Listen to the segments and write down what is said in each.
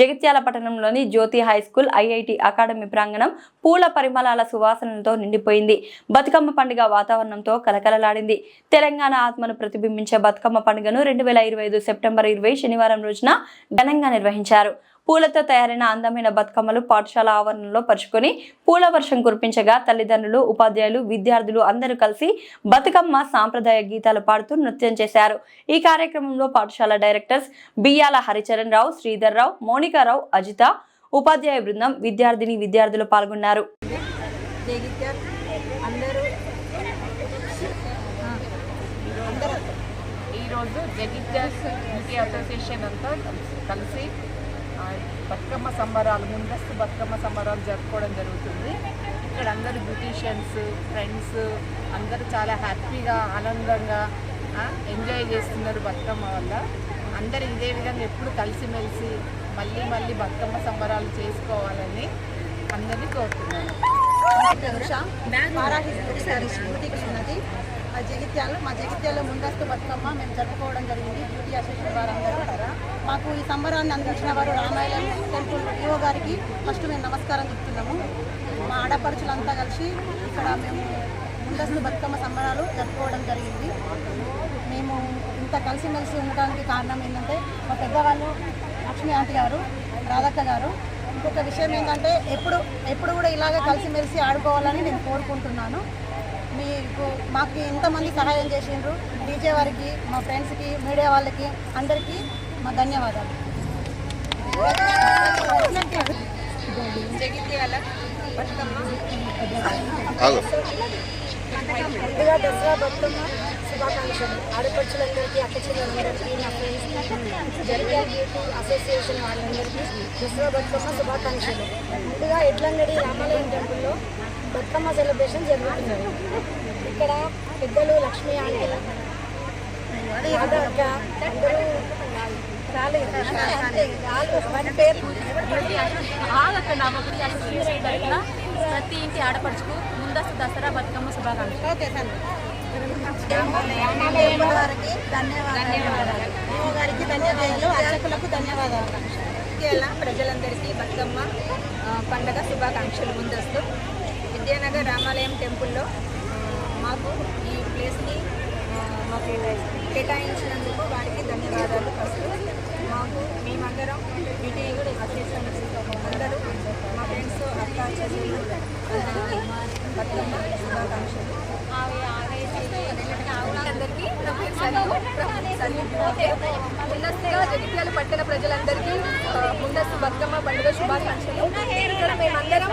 జగిత్యాల పట్టణంలోని Jyothi high school IIT academy ప్రాంగణం పూల పరిమళాల సువాసనలతో నిండిపోయింది. బతుకమ్మ పండుగ వాతావరణంతో కలకలలాడింది. తెలంగాణ ఆత్మను ప్రతిబింబించే బతుకమ్మ పండుగను రెండు వేల ఇరవై ఐదు సెప్టెంబర్ ఇరవై శనివారం రోజున ఘనంగా నిర్వహించారు. పూలతో తయారైన అందమైన బతుకమ్మలు పాఠశాల ఆవరణలో పరుచుకొని పూల వర్షం కురిపించగా తల్లిదండ్రులు ఉపాధ్యాయులు విద్యార్థులు అందరూ కలిసి బతుకమ్మ సాంప్రదాయ గీతాలు పాడుతూ నృత్యం చేశారు. ఈ కార్యక్రమంలో పాఠశాల డైరెక్టర్స్ బియ్యాల హరిచరణ్ రావు శ్రీధర్ రావు మోనికారావు అజిత ఉపాధ్యాయ బృందం విద్యార్థిని విద్యార్థులు పాల్గొన్నారు. ఈరోజు జగిత్యాల్ యూటీ అసోసియేషన్ అంతా కలిసి బతుకమ్మ సంబరాలు ముందస్తు బతుకమ్మ సంబరాలు జరుపుకోవడం జరుగుతుంది. ఇక్కడ అందరూ బ్యూటీషియన్స్ ఫ్రెండ్స్ అందరూ చాలా హ్యాపీగా ఆనందంగా ఎంజాయ్ చేస్తున్నారు బతుకమ్మ వల్ల. అందరూ ఇదే విధంగా ఎప్పుడు కలిసిమెలిసి మళ్ళీ మళ్ళీ బతుకమ్మ సంబరాలు చేసుకోవాలని అందరినీ కోరుతున్నాను. జగిత్యాల మా జగిత్యాల ముందస్తు బతుకమ్మ మేము జరుపుకోవడం జరిగింది. డ్యూటీ అసోసియేషన్ వారందరూ మాకు ఈ సంబరాన్ని అందించిన వారు రామాయణ టెంపుల్ ఈవో గారికి ఫస్ట్ మేము నమస్కారం చెప్తున్నాము. మా ఆడపడుచులంతా కలిసి ఇక్కడ మేము ముందస్తు బతుకమ్మ సంబరాలు జరుపుకోవడం జరిగింది. మేము ఇంత కలిసిమెలిసి ఉండడానికి కారణం ఏంటంటే మా పెద్దవాళ్ళు లక్ష్మీ ఆంటీ గారు రాధక్క గారు. ఇంకొక విషయం ఏంటంటే ఎప్పుడు ఎప్పుడు కూడా ఇలాగ కలిసిమెలిసి ఆడుకోవాలని నేను కోరుకుంటున్నాను. మీకు మాకు ఇంతమంది సహాయం చేసిండ్రు. డీజే వారికి మా ఫ్రెండ్స్కి మీడియా వాళ్ళకి అందరికీ మా ధన్యవాదాలు. ముందుగా దసరా బతుకమ్మ శుభాకాంక్షలు. ఆడపడుచులందరికీ అక్కచెల్లెలందరికీ నా ఫ్రెండ్స్ జగిత్యాల బ్యూటీ అసోసియేషన్ వాళ్ళందరికీ దసరా బతుకమ్మ శుభాకాంక్షలు. ముందుగా ఎడ్లంగడి రామాలయం టెంపుల్లో బతుకమ్మ సెలబ్రేషన్ జరుగుతున్నది. ఇక్కడ పెద్దలు లక్ష్మీ ఆంటీ అందరూ రాలేదు. రాలేదు పేరు ప్రతి ఇంటి ఆడపడుచుకు ముందస్తు దసరా బతుకమ్మ శుభాకాంక్షలు వారికి ధన్యవాదాలు. గారికి ధన్యవాదాలు అర్చకులకు ధన్యవాదాలు ప్రజలందరికీ బతుకమ్మ పండగ శుభాకాంక్షలు ముందస్తు విద్యానగర్ రామాలయం టెంపుల్లో మాకు ఈ ప్లేస్ని మాకు కేటాయించినందుకు వారికి ధన్యవాదాలు ఫస్ట్ మాకు మేమందరం మీటింగ్ అసోసియేషన్ అందరూ మా ఫ్రెండ్స్ అక్క చెల్లెలు అందరికీ బతుకమ్మ శుభాకాంక్షలు అందరికీ. ముందస్తుగా జగిత్యాల పట్టణ ప్రజలందరికీ ముందస్తు బతుకమ్మ పండుగ శుభాకాంక్షలు ఇక్కడ మేమందరం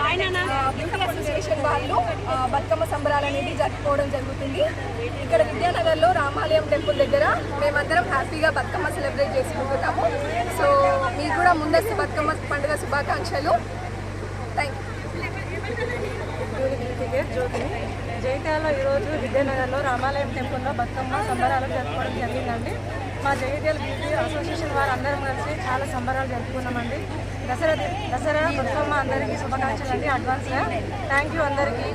వాళ్ళు బతుకమ్మ సంబరాలు అనేది జరుపుకోవడం జరుగుతుంది. ఇక్కడ విద్యానగర్లో రామాలయం టెంపుల్ దగ్గర మేమందరం హ్యాపీగా బతుకమ్మ సెలబ్రేట్ చేసుకుంటున్నాము. సో మీకు కూడా ముందస్తు బతుకమ్మ పండుగ శుభాకాంక్షలు. థ్యాంక్ యూ జ్యోతిని ఈరోజు విద్యానగర్లో రామాలయం టెంపుల్లో బతుకమ్మ సంబరాలు జరుపుకోవడం జరిగిందండి. మా జగిత్యాల బ్యూటీ అసోసియేషన్ వారు అందరం కలిసి చాలా సంబరాలు జరుపుకున్నామండి. దసరా దసరా బతుకమ్మ అందరికీ శుభాకాంక్షలు అండి అడ్వాన్స్గా థ్యాంక్ యూ అందరికీ.